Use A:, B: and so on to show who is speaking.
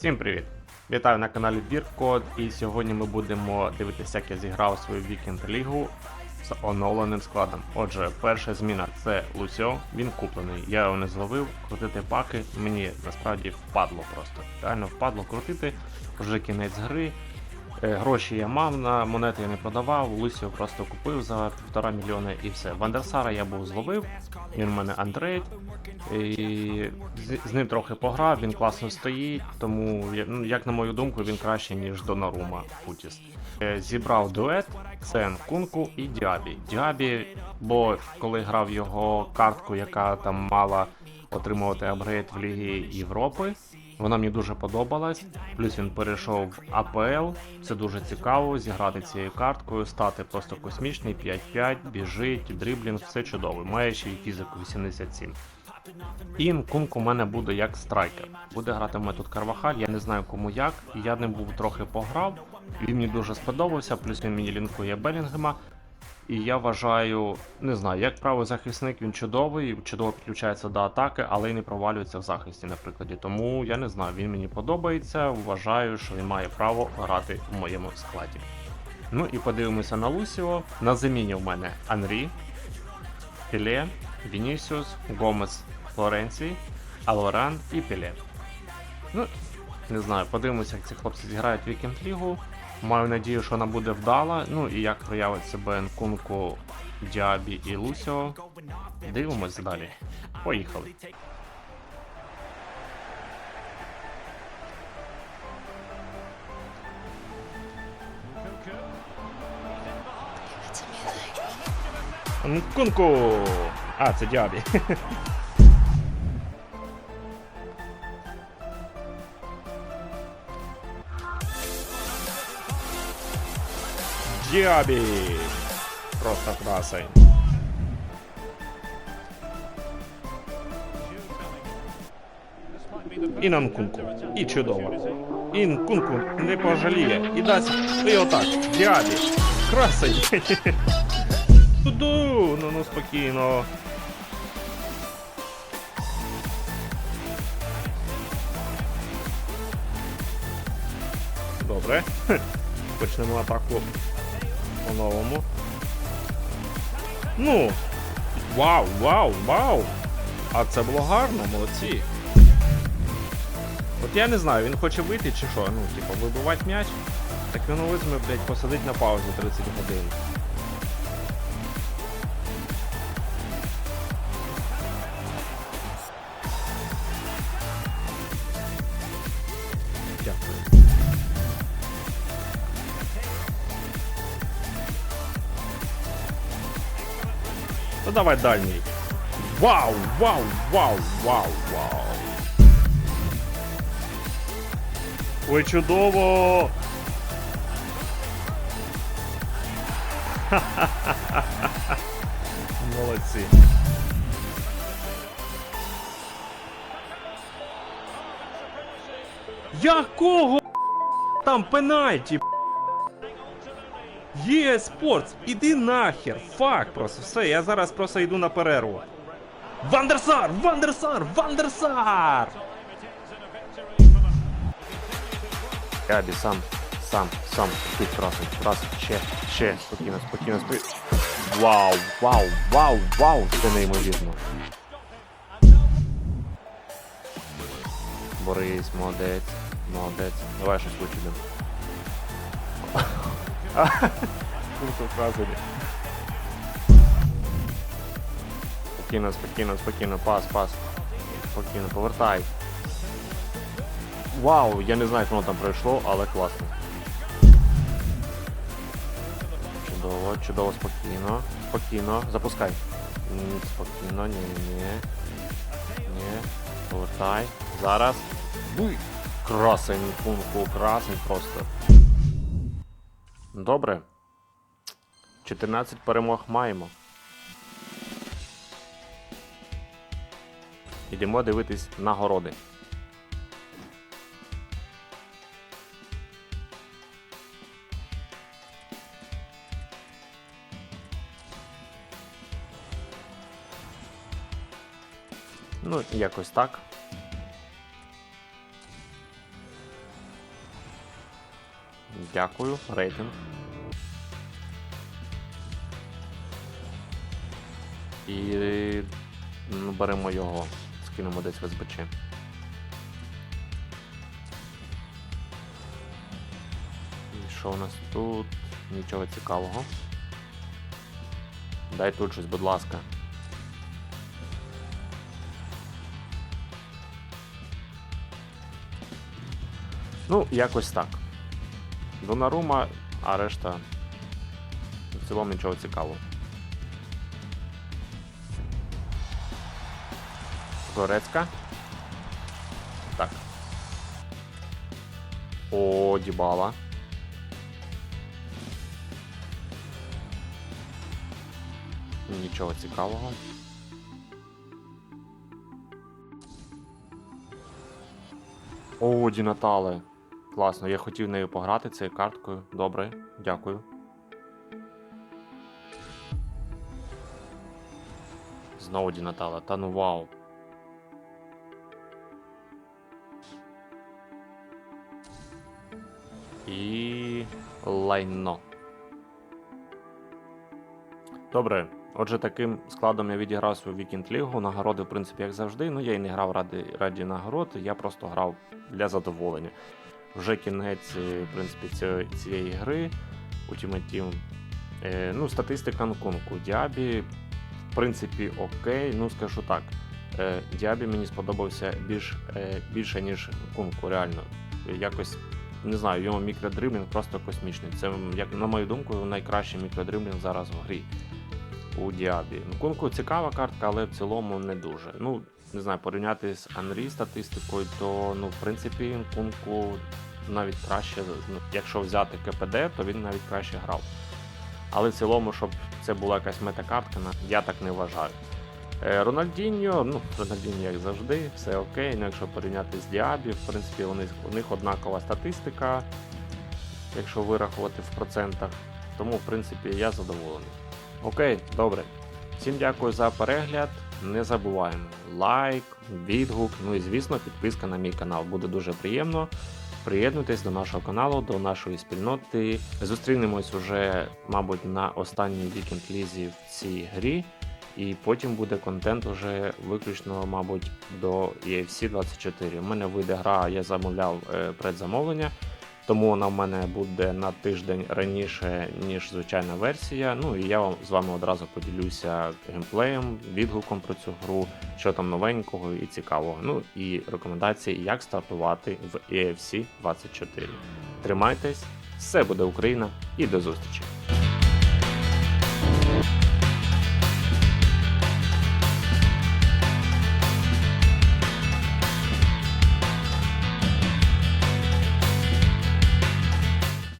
A: Всім привіт! Вітаю на каналі Біркод, і сьогодні ми будемо дивитися, як я зіграв свою вікенд лігу з оновленим складом. Отже, перша зміна це Лусьо, він куплений. Я його не зловив, крутити паки мені насправді впадло просто. Реально впадло крутити, вже кінець гри. Е, Гроші я мав на монети я не продавав, Лусіо просто купив за півтора мільйони і все. Вандерсара я був зловив, він у мене андрейд. І з, ним трохи пограв, він класно стоїть, тому, ну, як на мою думку, він краще, ніж Донарума Футіс. Е, Зібрав дует, це Кунку і Діабі. Діабі, бо коли грав його картку, яка там мала отримувати апгрейд в Лігі Європи, вона мені дуже подобалась. Плюс він перейшов в АПЛ. Це дуже цікаво зіграти цією карткою, стати просто космічний, 5-5, біжить, дриблінг, все чудово. Має ще й фізику 87. І Нкунк у мене буде як страйкер. Буде грати в мене тут Карвахаль, я не знаю кому як. Я ним був трохи пограв. Він мені дуже сподобався, плюс він мені лінкує Белінгема. І я вважаю, не знаю, як правий захисник він чудовий, чудово підключається до атаки, але й не провалюється в захисті, наприклад. Тому я не знаю, він мені подобається. Вважаю, що він має право грати в моєму складі. Ну і подивимося на Лусіо. На заміні в мене Анрі, Піле, Вінісіус, Гомес, Флоренцій, Алоран і Піле. Ну, не знаю, подивимося, як ці хлопці зіграють Вікенд Лігу. Маю надію, що вона буде вдала. Ну і як проявить себе Нкунку, Діабі і Лусіо. Дивимось далі. Поїхали. Нкунку! А, це Діабі. Діабі! Просто красень. І на Нкунку. І чудово. І Нкунку не пожаліє. І дасть. І отак. Діабі. Красень. Туду. Ну ну спокійно. Добре. Почнемо атаку по-новому. Ну. Вау, вау, вау! А це було гарно, молодці. От я не знаю, він хоче вийти чи що, ну, типу, вибивати м'яч, так він візьме, блядь, посадить на паузу 30 годин. Ну давай дальній. Вау, вау, вау, вау, вау. Ой, чудово! Молодці. Якого там пенальті? Є спортс, іди нахер. Фак просто. Все, я зараз просто йду на перерву. Вандерсар! Вандерсар! Вандерсар! Ябі, сам, сам, сам, тут красний, красний, ще, ще, спокійно, спокійно, спокійно. Вау, вау, вау, вау, це неймовірно. Борис, молодець, молодець. Давай щось вичудемо. Спокійно, спокійно, спокійно, пас, пас. Спокійно, повертай. Вау, я не знаю, як воно там пройшло, але класно. Чудово, чудово, спокійно. Спокійно, запускай. Ні, спокійно, ні, ні, ні. Повертай. Зараз. Буй! Красень, пункту, красень просто. Добре. 14 перемог маємо. Йдемо дивитись нагороди. Ну, якось так. Дякую, рейтинг. І ну, беремо його, скинемо десь в СБЧ. І що у нас тут? Нічого цікавого. Дай тут щось, будь ласка. Ну, якось так. Донарума, а решта в цілому нічого цікавого. Горецька. Так. О, Дібала. Нічого цікавого. О, Ді Натале. Класно, я хотів нею пограти цією карткою. Добре, дякую. Знову Ді Натале. Та ну вау. І лайно. Добре. Отже, таким складом я відіграв свою Вікінд Лігу. Нагороди, в принципі, як завжди. Ну, я і не грав ради, раді нагород, я просто грав для задоволення. Вже кінець, е, в принципі, цієї, гри Ultimate Team. Е, ну, статистика Нкунку. Діабі, в принципі, окей. Ну, скажу так. Е, Діабі мені сподобався більш, більше, ніж Нкунку, реально. Якось не знаю, його мікродриблінг просто космічний. Це, як на мою думку, найкращий мікродриблінг зараз в грі у Діабі. Нкунку цікава картка, але в цілому не дуже. Ну, не знаю, порівняти з Анрі статистикою, то ну, в принципі, Нкунку навіть краще, ну, якщо взяти КПД, то він навіть краще грав. Але в цілому, щоб це була якась метакартка, я так не вважаю. Е, Рональдіньо, ну, Рональдіньо, як завжди, все окей. Ну, якщо порівняти з Діабі, в принципі, вони, у них однакова статистика, якщо вирахувати в процентах. Тому, в принципі, я задоволений. Окей, добре. Всім дякую за перегляд. Не забуваємо лайк, відгук, ну і звісно, підписка на мій канал. Буде дуже приємно. Приєднуйтесь до нашого каналу, до нашої спільноти. Зустрінемось уже, мабуть, на останній вікенд лізі в цій грі. І потім буде контент уже виключно, мабуть, до EFC 24. У мене вийде гра, я замовляв е, предзамовлення. Тому вона в мене буде на тиждень раніше, ніж звичайна версія. Ну і я вам з вами одразу поділюся геймплеєм, відгуком про цю гру, що там новенького і цікавого. Ну і рекомендації, як стартувати в EFC 24. Тримайтесь, все буде Україна і до зустрічі!